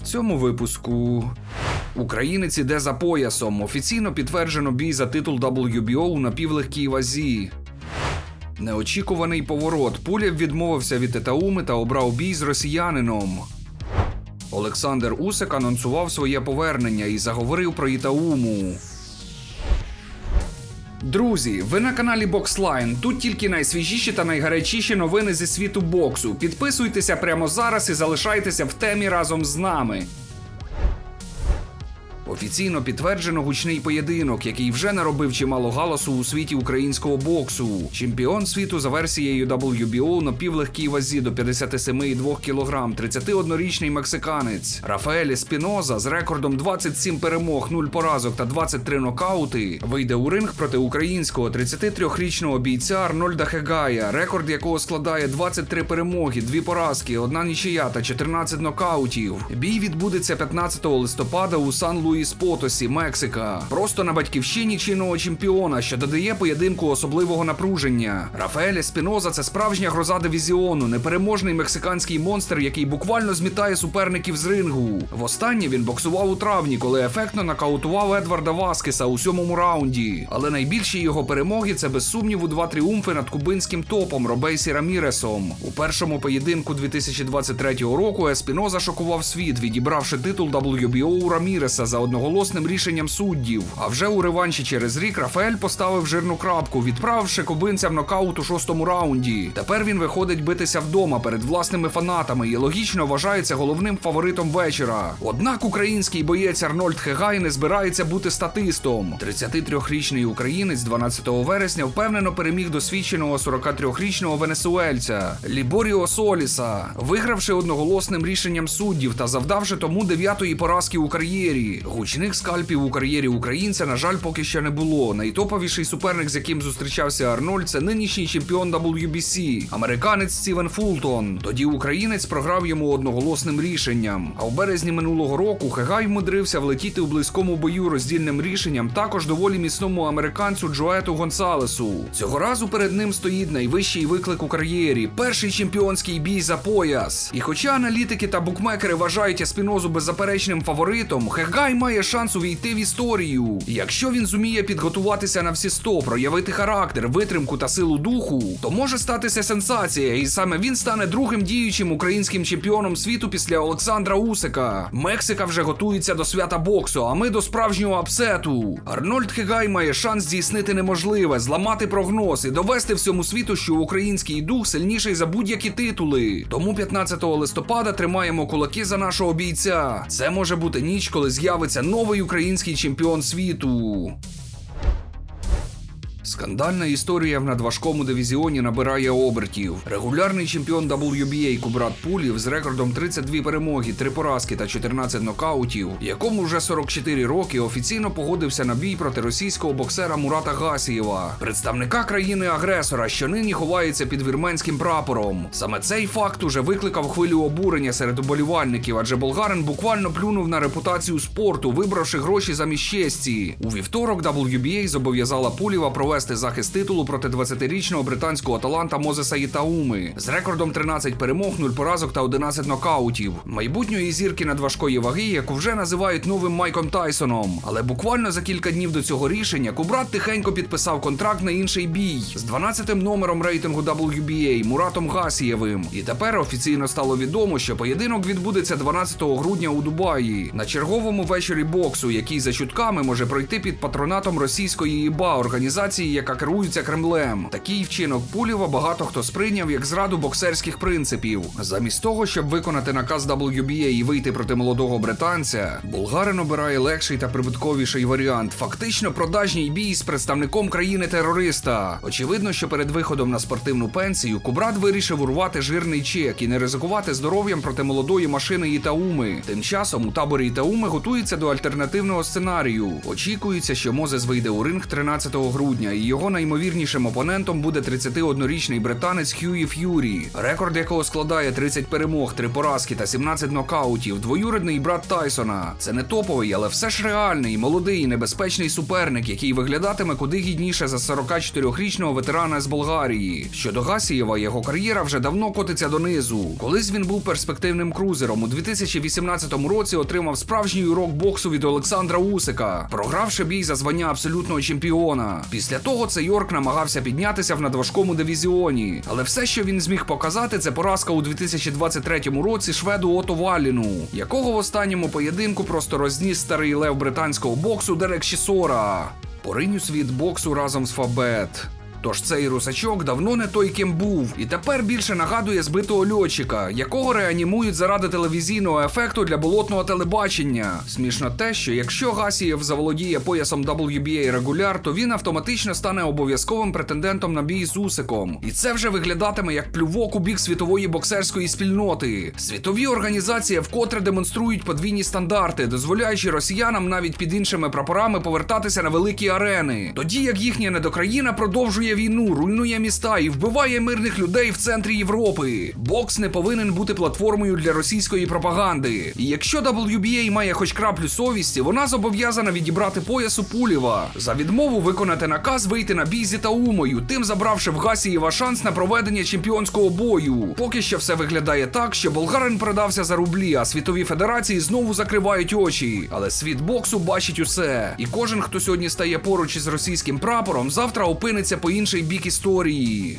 В цьому випуску українець іде за поясом. Офіційно підтверджено бій за титул WBO у напівлегкій вазі. Неочікуваний поворот. Пулєв відмовився від Етауми та обрав бій з росіянином. Олександр Усик анонсував своє повернення і заговорив про Ітауму. Друзі, ви на каналі Бокслайн. Тут тільки найсвіжіші та найгарячіші новини зі світу боксу. Підписуйтеся прямо зараз і залишайтеся в темі разом з нами. Офіційно підтверджено гучний поєдинок, який вже наробив чимало галасу у світі українського боксу. Чемпіон світу за версією WBO на півлегкій вазі до 57,2 кг, 31-річний мексиканець Рафаель Спіноза з рекордом 27 перемог, 0 поразок та 23 нокаути вийде у ринг проти українського 33-річного бійця Арнольда Хегая, рекорд якого складає 23 перемоги, 2 поразки, 1 нічия та 14 нокаутів. Бій відбудеться 15 листопада у Сан Луїс Потосі, Мексика. Просто на батьківщині чинного чемпіона, що додає поєдинку особливого напруження. Рафаель Спіноза це справжня гроза дивізіону, непереможний мексиканський монстр, який буквально змітає суперників з рингу. Востаннє він боксував у травні, коли ефектно нокаутував Едварда Васкеса у сьомому раунді. Але найбільші його перемоги це без сумніву два тріумфи над кубинським топом Робейсі Раміресом. У першому поєдинку 2023 року Еспіноза шокував світ, відібравши титул WBO у Раміреса за одноголосним рішенням суддів. А вже у реванші через рік Рафаель поставив жирну крапку, відправивши кубинця в нокаут у шостому раунді. Тепер він виходить битися вдома перед власними фанатами і логічно вважається головним фаворитом вечора. Однак український боєць Арнольд Хегай не збирається бути статистом. 33-річний українець 12 вересня впевнено переміг досвідченого 43-річного венесуельця Ліборіо Соліса, вигравши одноголосним рішенням суддів та завдавши тому дев'ятої поразки у кар'єрі. Гучних скальпів у кар'єрі українця, на жаль, поки що не було. Найтоповіший суперник, з яким зустрічався Арнольд, це нинішній чемпіон WBC, американець Стівен Фултон. Тоді українець програв йому одноголосним рішенням. А в березні минулого року Хегай вмудрився влетіти у близькому бою роздільним рішенням також доволі міцному американцю Джоету Гонсалесу. Цього разу перед ним стоїть найвищий виклик у кар'єрі перший чемпіонський бій за пояс. І хоча аналітики та букмекери вважають Еспінозу беззаперечним фаворитом, Хегай має шанс увійти в історію. Якщо він зуміє підготуватися на всі 100, проявити характер, витримку та силу духу, то може статися сенсація, і саме він стане другим діючим українським чемпіоном світу після Олександра Усика. Мексика вже готується до свята боксу, а ми до справжнього апсету. Арнольд Хегай має шанс здійснити неможливе, зламати прогноз і довести всьому світу, що український дух сильніший за будь-які титули. Тому 15 листопада тримаємо кулаки за нашого бійця. Це може бути ніч, коли з'явиться новий український чемпіон світу. Скандальна історія в надважкому дивізіоні набирає обертів. Регулярний чемпіон WBA Кубрат Пулів з рекордом 32 перемоги, 3 поразки та 14 нокаутів, якому вже 44 роки офіційно погодився на бій проти російського боксера Мурата Гасієва, представника країни-агресора, що нині ховається під вірменським прапором. Саме цей факт уже викликав хвилю обурення серед уболівальників, адже болгарин буквально плюнув на репутацію спорту, вибравши гроші замість честі. У вівторок WBA зобов'язала Пулєва провести захист титулу проти 20-річного британського таланта Мозеса Ітауми з рекордом 13 перемог, 0 поразок та 11 нокаутів. Майбутньої зірки надважкої ваги, яку вже називають новим Майком Тайсоном. Але буквально за кілька днів до цього рішення Кубрат тихенько підписав контракт на інший бій з 12-тим номером рейтингу WBA Муратом Гасієвим. І тепер офіційно стало відомо, що поєдинок відбудеться 12 грудня у Дубаї на черговому вечорі боксу, який за чутками може пройти під патронатом російської ІБА організації, яка керується Кремлем. Такий вчинок Пулєва багато хто сприйняв як зраду боксерських принципів. Замість того, щоб виконати наказ WBA і вийти проти молодого британця, булгарин обирає легший та прибутковіший варіант. Фактично продажній бій з представником країни-терориста. Очевидно, що перед виходом на спортивну пенсію Кубрат вирішив урвати жирний чек і не ризикувати здоров'ям проти молодої машини Ітауми. Тим часом у таборі Ітауми готується до альтернативного сценарію. Очікується, що Мозес вийде у ринг 13 грудня його наймовірнішим опонентом буде 31-річний британець Хьюї Ф'юрі, рекорд якого складає 30 перемог, 3 поразки та 17 нокаутів. Двоюрідний брат Тайсона. Це не топовий, але все ж реальний, молодий, і небезпечний суперник, який виглядатиме куди гідніше за 44-річного ветерана з Болгарії. Щодо Гасієва, його кар'єра вже давно котиться донизу. Колись він був перспективним крузером. У 2018 році отримав справжній урок боксу від Олександра Усика, програвши бій за звання абсолютного чемпіона. Після того цей Йорк намагався піднятися в надважкому дивізіоні, але все, що він зміг показати, це поразка у 2023 році шведу Ото Валіну, якого в останньому поєдинку просто розніс старий лев британського боксу Дерек Шісора. Пориню світ боксу разом з Фабет. Тож цей русачок давно не той, ким був, і тепер більше нагадує збитого льотчика, якого реанімують заради телевізійного ефекту для болотного телебачення. Смішно те, що якщо Гасієв заволодіє поясом WBA регуляр, то він автоматично стане обов'язковим претендентом на бій з Усиком. І це вже виглядатиме як плювок у бік світової боксерської спільноти. Світові організації вкотре демонструють подвійні стандарти, дозволяючи росіянам навіть під іншими прапорами повертатися на великі арени, тоді як їхня недокраїна продовжує війну, руйнує міста і вбиває мирних людей в центрі Європи. Бокс не повинен бути платформою для російської пропаганди. І якщо WBA має хоч краплю совісті, вона зобов'язана відібрати пояс у Пулєва за відмову виконати наказ вийти на бій зі Таумою, тим забравши в Гасієва шанс на проведення чемпіонського бою. Поки що все виглядає так, що болгарин продався за рублі, а світові федерації знову закривають очі. Але світ боксу бачить усе. І кожен, хто сьогодні стає поруч із російським прапором, завтра опиниться по інший бік історії.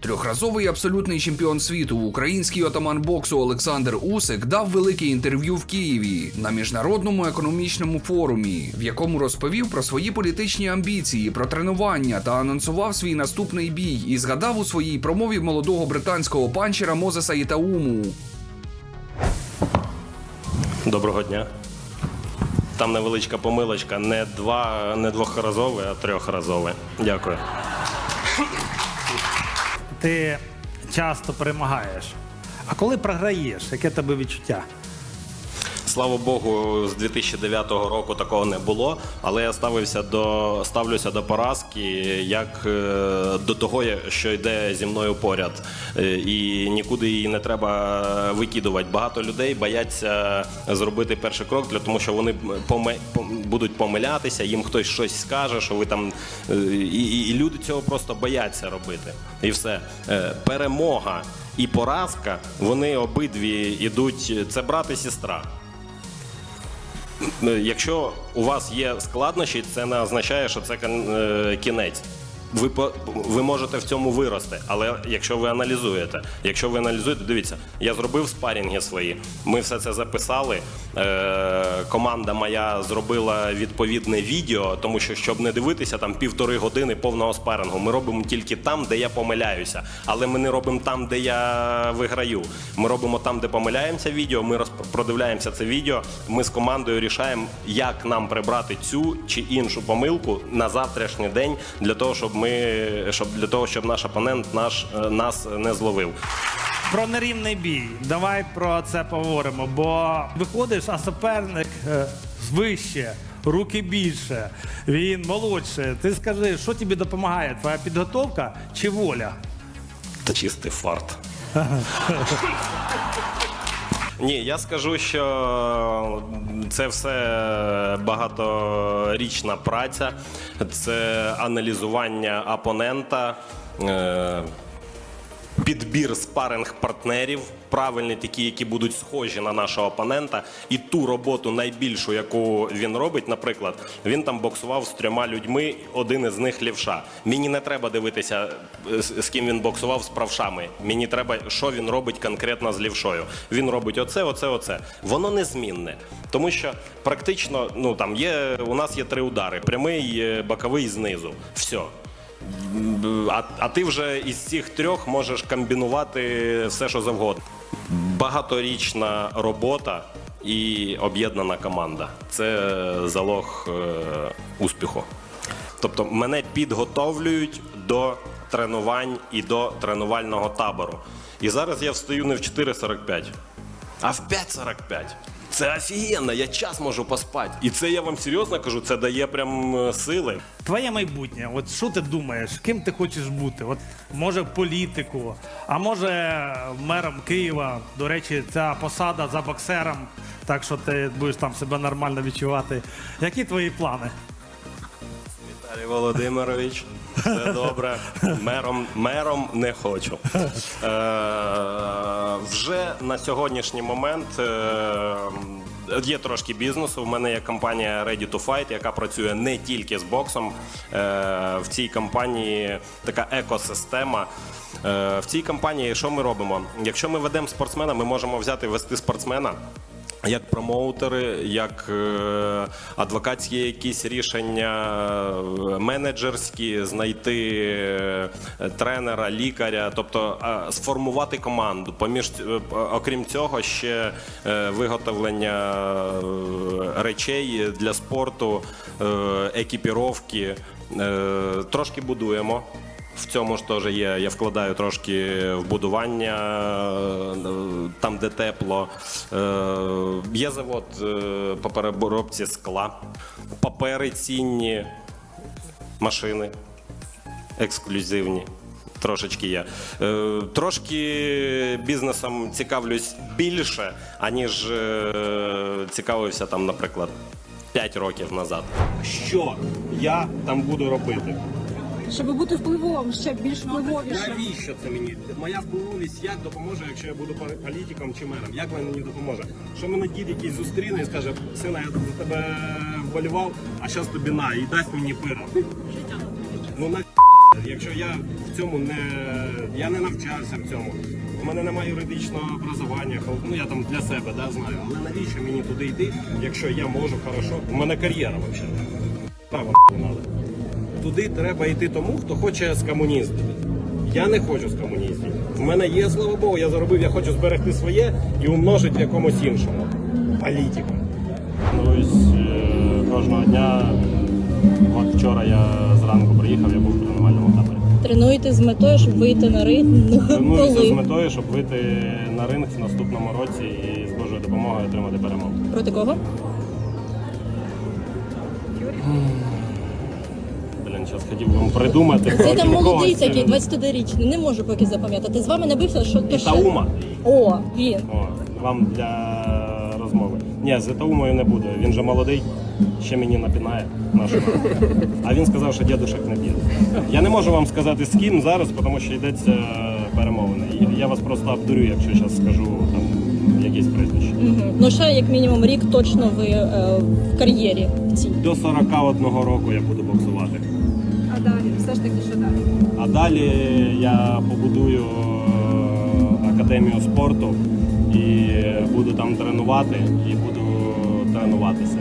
Трьохразовий абсолютний чемпіон світу, український отаман боксу Олександр Усик дав велике інтерв'ю в Києві на міжнародному економічному форумі, в якому розповів про свої політичні амбіції, про тренування та анонсував свій наступний бій і згадав у своїй промові молодого британського панчера Мозеса Ітауму. Доброго дня. Там невеличка помилочка, не два, не двохразове, а трьохразове. Дякую. ти часто перемагаєш. А коли програєш, яке тебе відчуття? Слава Богу, з 2009 року такого не було, але я ставився до ставлюся до поразки як е, до того, що йде зі мною поряд, Е, і нікуди її не треба викидувати. Багато людей бояться зробити перший крок, для тому що вони поме, будуть помилятися, їм хтось щось скаже, що ви там е, і, і, люди цього просто бояться робити. І все перемога і поразка, вони обидві йдуть. Це брат і сестра. Е, Якщо у вас є складнощі, це не означає, що це е, кінець. Ви по- ви можете в цьому вирости, але якщо ви аналізуєте, якщо ви аналізуєте, дивіться, я зробив спарінги свої. Ми все це записали. Е, команда моя зробила відповідне відео, тому що щоб не дивитися там півтори години повного спарингу. Ми робимо тільки там, де я помиляюся, але ми не робимо там, де я виграю. Ми робимо там, де помиляємося. Відео. Ми продивляємося це відео. Ми з командою рішаємо, як нам прибрати цю чи іншу помилку на завтрашній день для того, щоб ми щоб для того, щоб наш опонент наш е, нас не зловив. Про нерівний бій. Давай про це поговоримо. Бо виходиш, а суперник е, вище, руки більше, він молодше. Ти скажи, що тобі допомагає? Твоя підготовка чи воля? Та чистий фарт. Ні, я скажу, що це все багаторічна праця, це аналізування опонента, е, підбір спаринг партнерів, правильні такі, які будуть схожі на нашого опонента, і ту роботу найбільшу, яку він робить. Наприклад, він там боксував з трьома людьми, один із них лівша. Мені не треба дивитися, е, з ким він боксував з правшами. Мені треба, що він робить конкретно з лівшою. Він робить оце, оце, оце. Воно незмінне, тому що практично, ну там є у нас є три удари: прямий, е, боковий знизу. Все. А, а ти вже із цих трьох можеш комбінувати все, що завгодно. Багаторічна робота і об'єднана команда це залог е, успіху. Тобто мене підготовлюють до тренувань і до тренувального табору. І зараз я встаю не в 4.45, а в 5.45. Це офігенно, я час можу поспати. І це я вам серйозно кажу, це дає прям е, сили. Твоє майбутнє, от що ти думаєш, ким ти хочеш бути? От може політику, а може мером Києва. До речі, ця посада за боксером, так що ти будеш там себе нормально відчувати. Які твої плани? Віталій Володимирович, все добре. Мером, мером не хочу. Е, вже на сьогоднішній момент е, є трошки бізнесу. У мене є компанія Ready to Fight, яка працює не тільки з боксом. Е, в цій компанії така екосистема. Е, в цій компанії що ми робимо? Якщо ми ведемо спортсмена, ми можемо взяти вести спортсмена. Як промоутери, як е, адвокатські якісь рішення, е, менеджерські, знайти е, тренера, лікаря, тобто сформувати команду. Поміж окрім цього, ще виготовлення речей для спорту, екіпіровки. Трошки будуємо. В цьому ж теж є. Я вкладаю трошки в будування е, там, де тепло. Е, Є завод е, по переробці скла, папери цінні, машини ексклюзивні. Трошечки є. Трошки бізнесом цікавлюсь більше, аніж цікавився там, наприклад, 5 років назад. Що я там буду робити? Щоб бути впливовим, ще більш впливовішим. Навіщо це мені? Моя впливовість як допоможе, якщо я буду політиком чи мером? Як вона мені допоможе? Що мене дід якийсь зустріне і скаже, сина, я за тебе вболівав, а зараз тобі на і дасть мені пира. Ну на якщо я в цьому не я не навчався в цьому. У мене немає юридичного образування, ну я там для себе да, знаю. Але навіщо мені туди йти, якщо я можу хорошо? У мене кар'єра взагалі. Право не треба. Туди треба йти тому, хто хоче з комуністів. Я не хочу з комуністів. У мене є, слава Богу, я заробив, я хочу зберегти своє і умножити в якомусь іншому. Політику. Ну, ось кожного дня, от вчора я зранку приїхав, я був в тренувальному таборі. Тренуєте з метою, щоб вийти на ринг. Тренуюся з метою, щоб вийти на ринг в наступному році і з Божою допомогою отримати перемогу. Проти кого? Блін, зараз хотів вам придумати. Це там молодий такий, 21-річний, не можу поки запам'ятати. З вами не бився, що то ще? Ітаума. О, він. О, вам для розмови. Ні, з Ітаумою не буде. Він же молодий, ще мені напінає нашого. А він сказав, що дідушек не б'є. Я не можу вам сказати з ким зараз, тому що йдеться перемовини. Я вас просто обдурю, якщо зараз скажу там якісь прізвище. Угу. Ну ще як мінімум рік точно ви е, в кар'єрі в цій. До 41 року я буду боксувати. А далі, все-таки що далі? А далі я побудую е, академію спорту і буду там тренувати і буду тренуватися.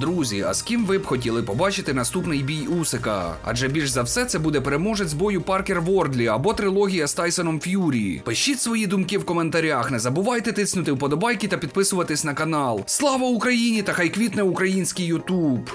Друзі, а з ким ви б хотіли побачити наступний бій Усика? Адже більш за все це буде переможець бою Паркер Вордлі або трилогія з Тайсоном Ф'юрі. Пишіть свої думки в коментарях. Не забувайте тиснути вподобайки та підписуватись на канал. Слава Україні та хай квітне український Ютуб!